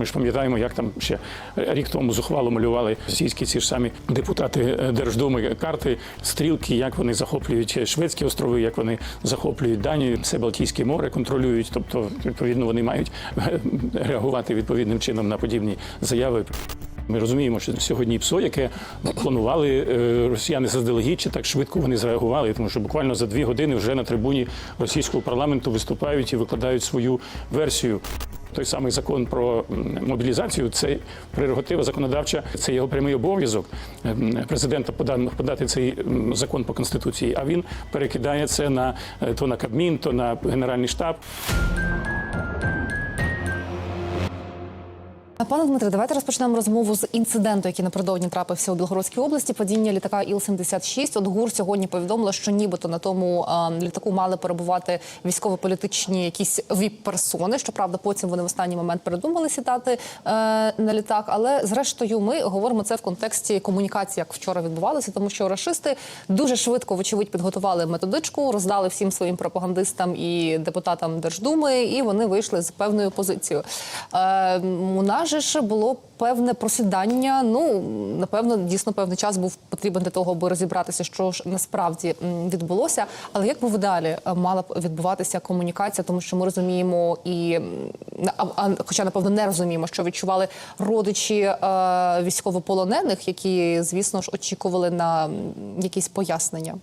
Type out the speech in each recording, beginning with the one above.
Ми ж пам'ятаємо, як там ще рік тому зухвало малювали російські ці ж самі депутати е, Держдуми карти, стрілки, як вони захоплюють шведські острови, як вони захоплюють Данію, все Балтійське море контролюють. Тобто, відповідно, вони мають е, реагувати відповідним чином на подібні заяви. Ми розуміємо, що сьогодні ПСО, яке планували е, росіяни заздалегідь, чи так швидко вони зреагували, тому що буквально за дві години вже на трибуні російського парламенту виступають і викладають свою версію. Той самий закон про мобілізацію це прерогатива законодавча, це його прямий обов'язок президента пода- подати цей закон по конституції. А він перекидає це на е, то на Кабмін, то на Генеральний штаб. Пане Дмитре, давайте розпочнемо розмову з інциденту, який напередодні трапився у Білгородській області. Падіння літака Іл-76. От ГУР сьогодні повідомила, що нібито на тому е, літаку мали перебувати військово-політичні якісь віп-персони. Щоправда, потім вони в останній момент передумали сідати е, на літак. Але зрештою, ми говоримо це в контексті комунікації, як вчора відбувалося, тому що рашисти дуже швидко, вочевидь, підготували методичку, роздали всім своїм пропагандистам і депутатам Держдуми, і вони вийшли з певною позицією. Е, у нас же ж було певне просідання. Ну напевно, дійсно певний час був потрібен для того, аби розібратися, що ж насправді відбулося. Але як би в ідеалі е, мала б відбуватися комунікація, тому що ми розуміємо і а, хоча напевно не розуміємо, що відчували родичі е, військовополонених, які звісно ж очікували на якісь пояснення.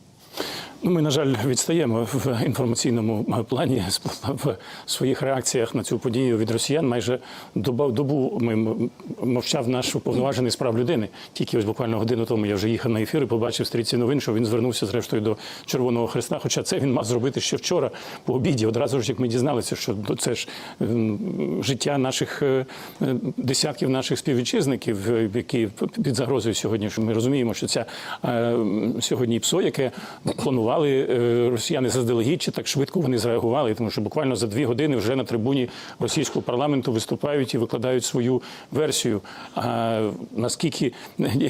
Ну, ми, на жаль, відстаємо в інформаційному плані в своїх реакціях на цю подію від росіян. Майже добу ми мовчав наш уповноважений з прав людини. Тільки ось буквально годину тому я вже їхав на ефір і побачив стрічці новин, що він звернувся зрештою до Червоного Хреста. Хоча це він мав зробити ще вчора по обіді. Одразу ж як ми дізналися, що це ж життя наших е, е, десятків наших співвітчизників, е, які під загрозою сьогодні. Що ми розуміємо, що ця е, сьогодні ПСО, яке планували е, росіяни заздалегідь, чи так швидко вони зреагували, тому що буквально за дві години вже на трибуні російського парламенту виступають і викладають свою версію. А наскільки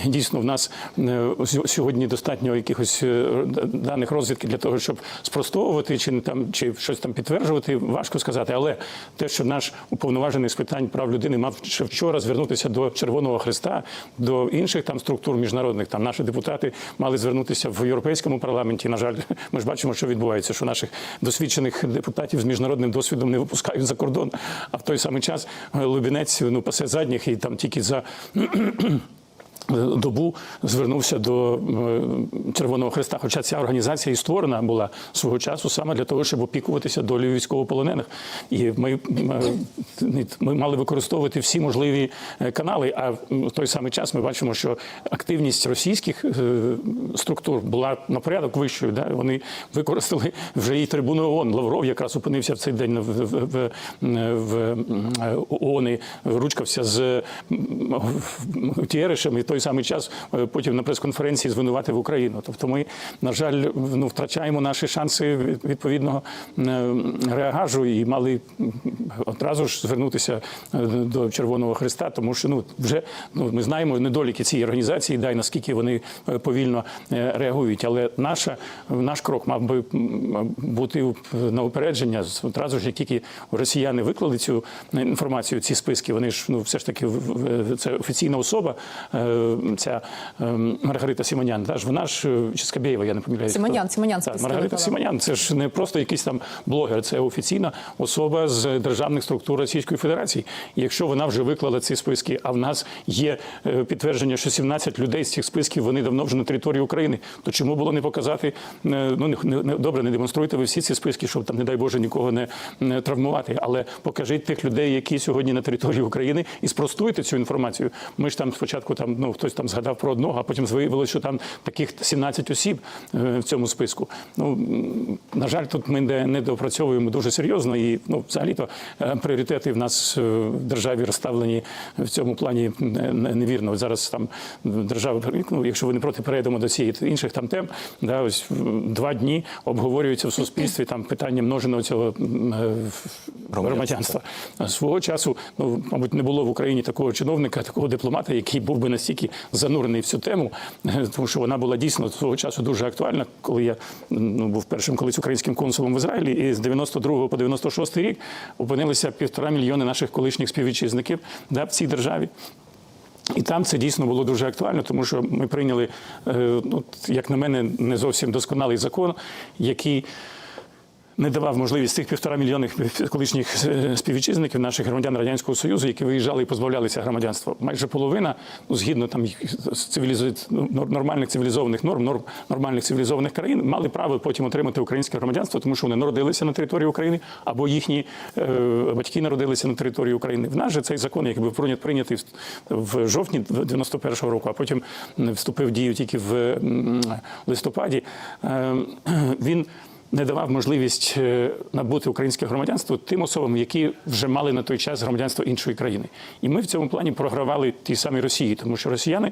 дійсно в нас е, сьогодні достатньо якихось е, даних розвідки для того, щоб спростовувати чи не там чи щось там підтверджувати, важко сказати. Але те, що наш уповноважений з питань прав людини мав ще вчора звернутися до Червоного Христа, до інших там структур міжнародних, там наші депутати мали звернутися в європейському парламенті. На жаль, ми ж бачимо, що відбувається, що наших досвідчених депутатів з міжнародним досвідом не випускають за кордон. А в той самий час е, Лубінець ну пасе задніх і там тільки за. Добу звернувся до Червоного Христа, хоча ця організація і створена була свого часу саме для того, щоб опікуватися долею військовополонених. І ми, е, ми мали використовувати всі можливі е, канали. А в той самий час ми бачимо, що активність російських е, структур була на порядок вищою. Да? Вони використали вже і трибуну ООН. Лавров якраз опинився в цей день в, в, в, в ООН, і ручкався з Тєрешем, і в той самий час е, потім на прес-конференції звинуватив Україну. Тобто ми, на жаль, ну, втрачаємо наші шанси відповідного е, реагажу і мали одразу ж звернутися е, до Червоного Христа, тому що ну вже ну ми знаємо недоліки цієї організації, да, і наскільки вони повільно реагують. Але наша наш крок мав би бути на упередження. Одразу ж як тільки росіяни виклали цю інформацію, ці списки, вони ж ну все ж таки це офіційна особа. Ця е, Маргарита Сімонян, та ж вона ж е, чи Скабєєва, я не помиляюсь. Сімонян. Сімонян Так, Маргарита. Сімонян. Це ж не просто якийсь там блогер, це офіційна особа з державних структур Російської Федерації. І якщо вона вже виклала ці списки, а в нас є е, підтвердження, що 17 людей з цих списків вони давно вже на території України, то чому було не показати? е, Ну не, не, не- добре, не демонструйте ви всі ці списки, щоб там, не дай Боже, нікого не, не травмувати. Але покажіть тих людей, які сьогодні на території України, і спростуйте цю інформацію. Ми ж там спочатку там ну хтось там згадав про одного, а потім виявилося, що там таких 17 осіб е, в цьому списку. Ну на жаль, тут ми не, допрацьовуємо дуже серйозно, і ну взагалі-то е, пріоритети в нас е, в державі розставлені в цьому плані не- не- невірно. Зараз там держава, ну, якщо ви не проти, перейдемо до цієї інших там тем. Да, ось два дні обговорюється в суспільстві там питання множеного цього громадянства. Свого часу, ну мабуть, не було в Україні такого чиновника, такого дипломата, який був би настільки настільки занурений в цю тему, тому що вона була дійсно свого часу дуже актуальна, коли я ну, був першим колись українським консулом в Ізраїлі, і з 92 по 96 рік опинилися півтора мільйони наших колишніх співвітчизників да, в цій державі. І там це дійсно було дуже актуально, тому що ми прийняли, ну, як на мене, не зовсім досконалий закон, який не давав можливість тих півтора мільйонних колишніх е, співвітчизників, наших громадян радянського союзу, які виїжджали і позбавлялися громадянства. Майже половина, ну згідно там цивілізу... ну, нормальних цивілізованих норм, норм нормальних цивілізованих країн, мали право потім отримати українське громадянство, тому що вони народилися на території України або їхні е, батьки народилися на території України. В нас же цей закон, який був прийнятий в жовтні 91-го року, а потім вступив в дію тільки в листопаді. е, Він не давав можливість е, набути українське громадянство тим особам, які вже мали на той час громадянство іншої країни. І ми в цьому плані програвали ті самі Росії, тому що росіяни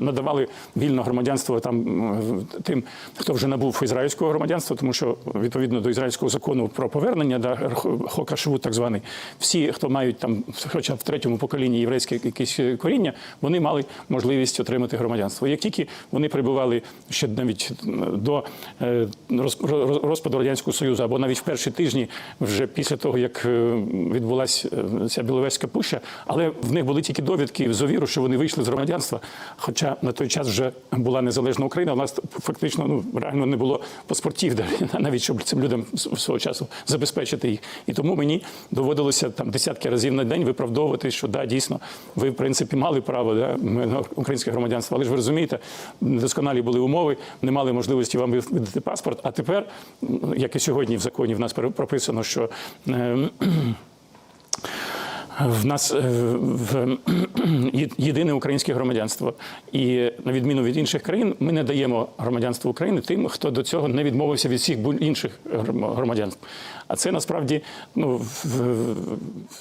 надавали вільне громадянство там тим, хто вже набув ізраїльського громадянства, тому що відповідно до ізраїльського закону про повернення да, хокашву, так званий, всі, хто мають там, хоча в третьому поколінні єврейське якесь коріння, вони мали можливість отримати громадянство. Як тільки вони прибували ще навіть до е, розпаду радянського союзу, або навіть в перші тижні, вже після того як е, відбулася е, ця Біловезька пуща, але в них були тільки довідки з овіру, що вони вийшли з громадянства. Хоча на той час вже була незалежна Україна, у нас фактично ну реально не було паспортів, навіть щоб цим людям свого часу забезпечити їх. І тому мені доводилося там десятки разів на день виправдовувати, що да, дійсно, ви в принципі мали право да, на українське громадянство. Але ж ви розумієте, недосконалі були умови, не мали можливості вам видати паспорт. А тепер, як і сьогодні в законі, в нас прописано, що. В нас е, в єдине українське громадянство, і на відміну від інших країн, ми не даємо громадянство України тим, хто до цього не відмовився від всіх інших гром- громадянств. А це насправді ну,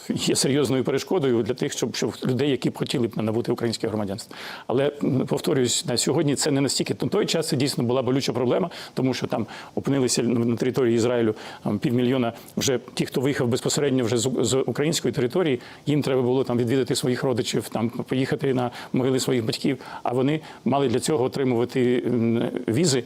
є серйозною перешкодою для тих, щоб, щоб людей, які б хотіли б набути українське громадянство. Але повторюсь, на сьогодні це не настільки. На той час це дійсно була болюча проблема, тому що там опинилися на території Ізраїлю півмільйона вже ті, хто виїхав безпосередньо вже з української території. Їм треба було там відвідати своїх родичів, там поїхати на могили своїх батьків. А вони мали для цього отримувати візи,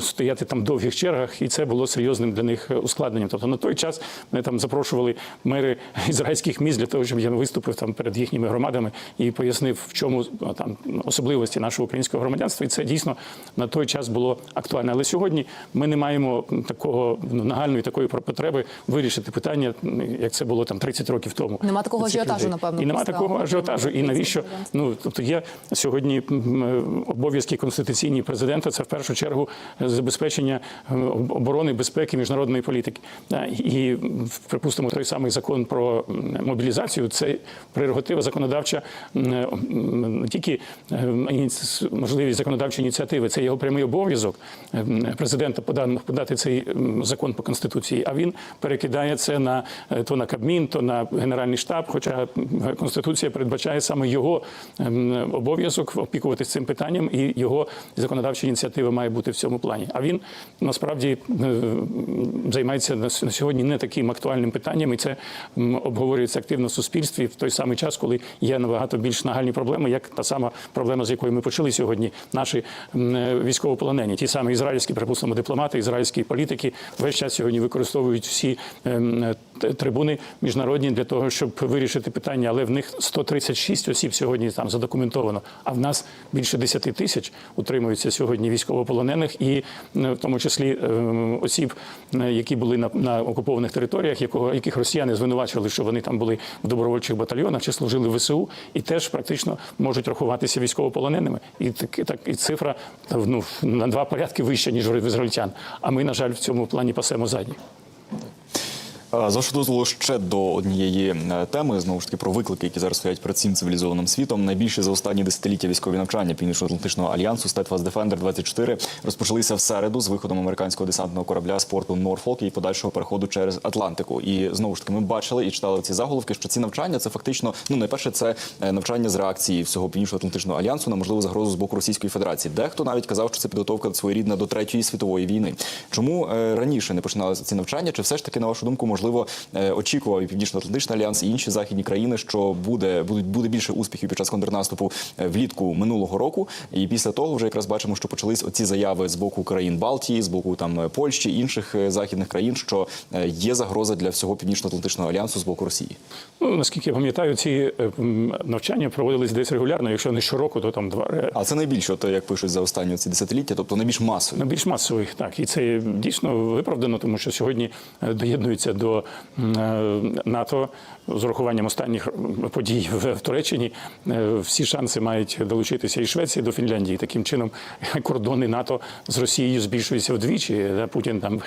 стояти там в довгих чергах, і це було серйозним для них ускладненням. Тобто на той час мене там запрошували мери ізраїльських міст для того, щоб я виступив там перед їхніми громадами і пояснив, в чому там особливості нашого українського громадянства. І це дійсно на той час було актуально. Але сьогодні ми не маємо такого ну, нагальної такої потреби вирішити питання, як це було там 30 років тому. Нема такого ажіотажу, людей. напевно, І нема такого ажіотажу. І навіщо ну тобто є сьогодні е, обов'язки конституційні президента. Це в першу чергу е, забезпечення е, об- оборони, безпеки, міжнародної політики. І м, припустимо, той самий закон про мобілізацію. Це прерогатива законодавча е, не тільки е, можливість законодавчої ініціативи. Це його прямий обов'язок е, президента подати цей закон по конституції. А він перекидає це на е, то на Кабмін, то на Генеральний штаб. Хоча конституція передбачає саме його обов'язок опікуватися цим питанням, і його законодавча ініціатива має бути в цьому плані. А він насправді е, займається на сьогодні не таким актуальним питанням, і це обговорюється активно в суспільстві в той самий час, коли є набагато більш нагальні проблеми, як та сама проблема, з якої ми почали сьогодні, наші е, військовополонені, ті самі ізраїльські, припустимо, дипломати, ізраїльські політики весь час сьогодні використовують всі ем, е, трибуни міжнародні для того, щоб вирішити питання. Але в них 136 осіб сьогодні там задокументовано. А в нас більше 10 тисяч утримуються сьогодні військовополонених, і е, в тому числі ем, осіб, е, які були на, на окупованих територіях, якого яких росіяни звинувачували, що вони там були в добровольчих батальйонах чи служили в ВСУ, і теж практично можуть рахуватися військовополоненими. І так, так і цифра ну, на два порядки вища ніж в ізраїльтян. А ми, на жаль, в цьому плані пасемо задні. З вашого дозволу ще до однієї е, теми знову ж таки про виклики, які зараз стоять перед цим цивілізованим світом. Найбільше за останні десятиліття військові навчання Північно-Атлантичного альянсу Steadfast Defender 24 розпочалися в середу з виходом американського десантного корабля з порту Норфолк і подальшого переходу через Атлантику. І знову ж таки ми бачили і читали ці заголовки, що ці навчання це фактично ну найперше це е, навчання з реакції всього Північно-Атлантичного альянсу на можливу загрозу з боку Російської Федерації. Дехто навіть казав, що це підготовка своєрідна до третьої світової війни. Чому е, раніше не починалися ці навчання? Чи все ж таки на вашу думку можливо? Можливо е, очікував і Північно-Атлантичний альянс, і інші західні країни, що буде будуть буде більше успіхів під час контрнаступу е, влітку минулого року. І після того вже якраз бачимо, що почались оці заяви з боку країн Балтії, з боку там е, Польщі, інших західних країн, що є загроза для всього Північно-Атлантичного альянсу з боку Росії. Ну, наскільки я пам'ятаю, ці навчання проводились десь регулярно, якщо не щороку, то там два А це найбільше, от, як пишуть за останні ці десятиліття, тобто найбільш масові. На більш масових, так. І це дійсно виправдано, тому що сьогодні доєднуються до м, е, НАТО з урахуванням останніх подій в Туреччині. Е, Всі шанси мають долучитися і Швеція до Фінляндії. Таким чином кордони НАТО з Росією збільшуються вдвічі. Путін там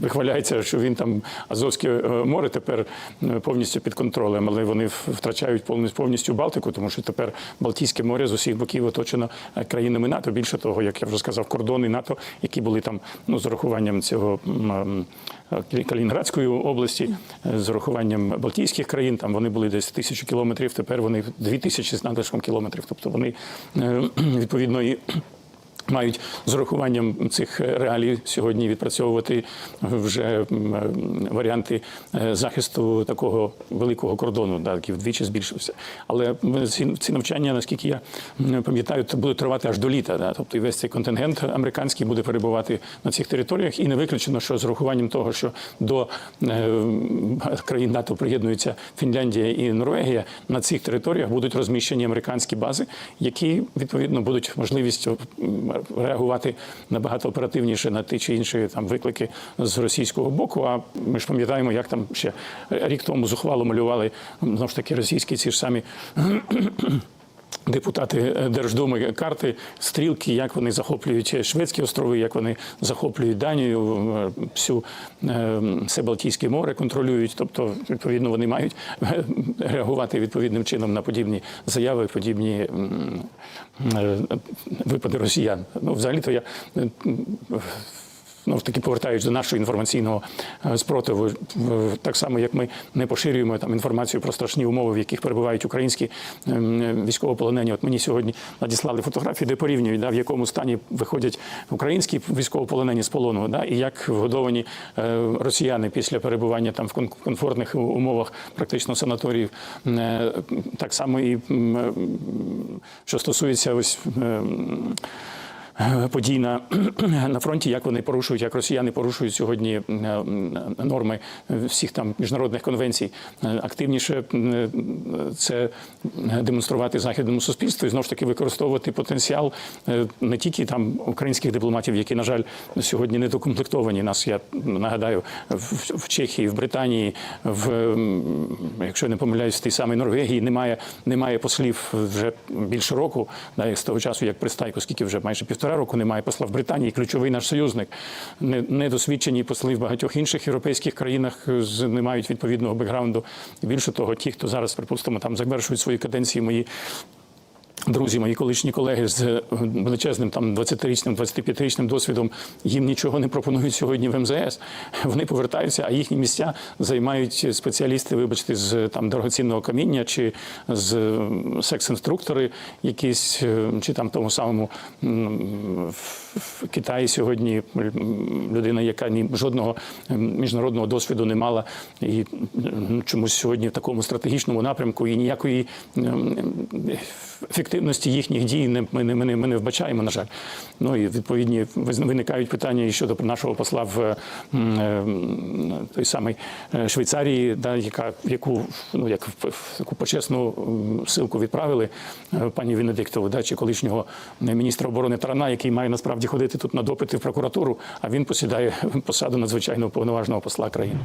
вихваляється, що він там Азовське е, море тепер е, повністю під контролем, але вони втрачають повністю Балтику, тому що тепер Балтійське море з усіх боків оточено е, країнами НАТО. Більше того, як я вже сказав, кордони НАТО, які були там ну з урахуванням цього е, Калінінградської області, е, з урахуванням Балтійських країн, там вони були десь тисячу кілометрів. Тепер вони дві тисячі з надлишком кілометрів. Тобто вони е, відповідно і. Мають з урахуванням цих реалій сьогодні відпрацьовувати вже е, варіанти е, захисту такого великого кордону, да, який вдвічі збільшився. Але ці, навчання, наскільки я пам'ятаю, будуть тривати аж до літа. Да, тобто весь цей контингент американський буде перебувати на цих територіях, і не виключено, що з урахуванням того, що до е, країн НАТО приєднуються Фінляндія і Норвегія, на цих територіях будуть розміщені американські бази, які відповідно будуть можливістю реагувати набагато оперативніше на ті чи інші там виклики з російського боку. А ми ж пам'ятаємо, як там ще рік тому зухвало малювали знову ж таки російські ці ж самі. Депутати е, Держдуми карти, стрілки, як вони захоплюють Шведські острови, як вони захоплюють Данію, е, всю е, все Балтійське море контролюють. Тобто, відповідно, вони мають реагувати відповідним чином на подібні заяви, подібні випади росіян. Ну, взагалі-то я. Е, Ну, таки повертаючись до нашого інформаційного е, спротиву, так само як ми не поширюємо там інформацію про страшні умови, в яких перебувають українські ем, військовополонені. От мені сьогодні надіслали фотографії, де порівнюють, да, в якому стані виходять українські військовополонені з полону, да, і як вгодовані е, росіяни після перебування там в комфортних умовах, практично санаторіїв. Е, Так само і е, що стосується ось. Подій на, на фронті, як вони порушують, як росіяни порушують сьогодні норми всіх там міжнародних конвенцій. Е, Активніше е, це демонструвати західному суспільству і знову ж таки використовувати потенціал е, не тільки там українських дипломатів, які, на жаль, сьогодні не докомплектовані. Нас я нагадаю в, Чехії, в Британії, в якщо не помиляюсь, в тій самій Норвегії немає, немає послів вже більше року, да, з того часу, як пристайку, скільки вже майже півтора року немає посла в Британії, ключовий наш союзник. Недосвідчені посли в багатьох інших європейських країнах не мають відповідного бекграунду. Більше того, ті, хто зараз, припустимо, там завершують свої каденції, мої Друзі, мої колишні колеги з е, величезним там 20-річним, 25-річним досвідом їм нічого не пропонують сьогодні в МЗС. Вони повертаються, а їхні місця займають спеціалісти, вибачте, з там дорогоцінного каміння чи з е, секс-інструктори, якісь е, чи там тому самому в- Китаї сьогодні людина, яка ні жодного міжнародного досвіду не мала, і чомусь сьогодні в такому стратегічному напрямку і ніякої м, ефективності їхніх дій не ми не, ми не, ми не вбачаємо, на жаль. Ну і відповідні виникають питання і щодо нашого посла в е, той самий е, Швейцарії, да, яка яку ну як в, таку почесну силку відправили е, пані Венедиктову, да, чи колишнього міністра оборони Тарана, який має насправді ходити тут на допити в прокуратуру, а він посідає посаду надзвичайного повноважного посла країни.